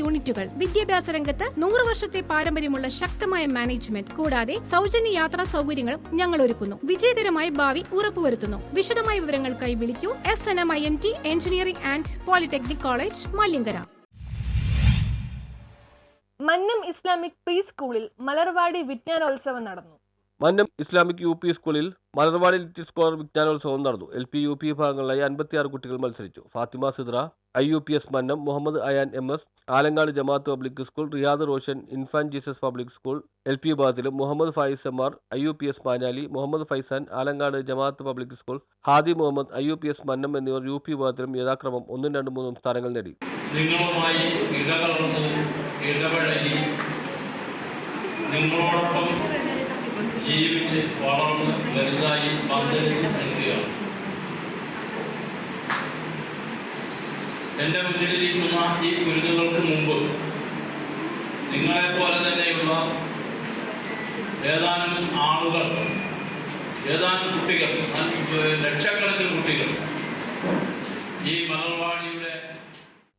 യൂണിറ്റുകൾ. വിദ്യാഭ്യാസ രംഗത്ത് നൂറ് വർഷത്തെ പാരമ്പര്യമുള്ള ശക്തമായ മാനേജ്മെന്റ്. കൂടാതെ സൗജന്യ യാത്രാ സൗകര്യങ്ങളും ഞങ്ങൾ ഒരുക്കുന്നു വിജയകരമായ ഭാവി ഉറപ്പുവരുത്തുന്നു. വിശദമായ വിവരങ്ങൾക്കായി വിളിക്കൂ. S N M I M T engineering and polytechnic college Maliankara. Mannam Islamic pre സ്കൂളിൽ മലർവാടി വിജ്ഞാനോത്സവം നടന്നു. മന്നം ഇസ്ലാമിക് യു പി സ്കൂളിൽ മലർവാടി ലിറ്റിൽ സ്കോർ വിജ്ഞാനോത്സവം നടന്നു. എൽ പി യു പി വിഭാഗങ്ങളിലായി അൻപത്തിയാറ് കുട്ടികൾ മത്സരിച്ചു. Fathima Sidra I U P S Mannam Muhammad Ayan M S Alangad Jamaat public school Riyad Roshan Infant Jesus public school L P വിഭാഗത്തിലും Muhammad Fayis M R I U P S Manali Muhammad Faizan Alangad Jamaat public school Hadi Muhammad I U P S Mannam എന്നിവർ U P വിഭാഗത്തിലും യഥാക്രമം ഒന്നും രണ്ടും മൂന്നും സ്ഥാനങ്ങൾ നേടി. നിങ്ങളുമായി നിങ്ങളോടൊപ്പം ജീവിച്ച് വളർന്ന് വലുതായി പന്തലിച്ച് നിൽക്കുകയാണ്. എന്റെ മുന്നിലിരിക്കുന്ന ഈ കുരുന്നുകൾക്ക് മുമ്പ് നിങ്ങളെപ്പോലെ തന്നെയുള്ള ഏതാനും ആളുകൾ ഏതാനും കുട്ടികൾ ലക്ഷക്കണക്കിന് കുട്ടികൾ ഈ മലർവാടിയുടെ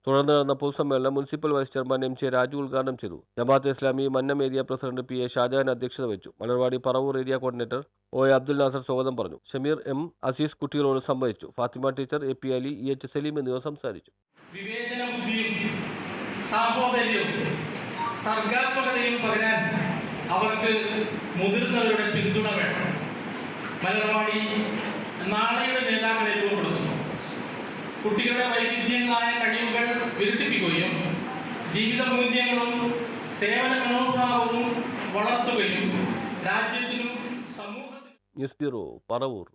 തുടർന്ന് നടന്ന പൊതുസമ്മേളനം municipal vice chairman M J Raju ഉദ്ഘാടനം ചെയ്തു. Jamaat Islami Mannam area president P A Shajahan അധ്യക്ഷത വെച്ചു Malarvadi Paravur area coordinator O A Abdul Nasar സ്വാഗതം പറഞ്ഞു. ഷമീർ എം അസീസ് കുട്ടികളോട് സംവദിച്ചു. Fathima teacher A P Ali E H Saleem എന്നിവർ സംസാരിച്ചു. വിവേചന ബുദ്ധിയും സാഹോദര്യവും സർഗാത്മകതയും അവർക്ക് മുതിർന്നവരുടെ പിന്തുണ വേണം. മലർവാടി നാളെയുടെ നേതാക്കളെ കുട്ടികളുടെ വൈവിധ്യങ്ങളായ കഴിവുകൾ വികസിപ്പിക്കുകയും ജീവിത മൂല്യങ്ങളും സേവന മനോഭാവവും വളർത്തുകയും രാജ്യത്തിനും സമൂഹത്തിനും ന്യൂസ് ബ്യൂറോ പറവൂർ.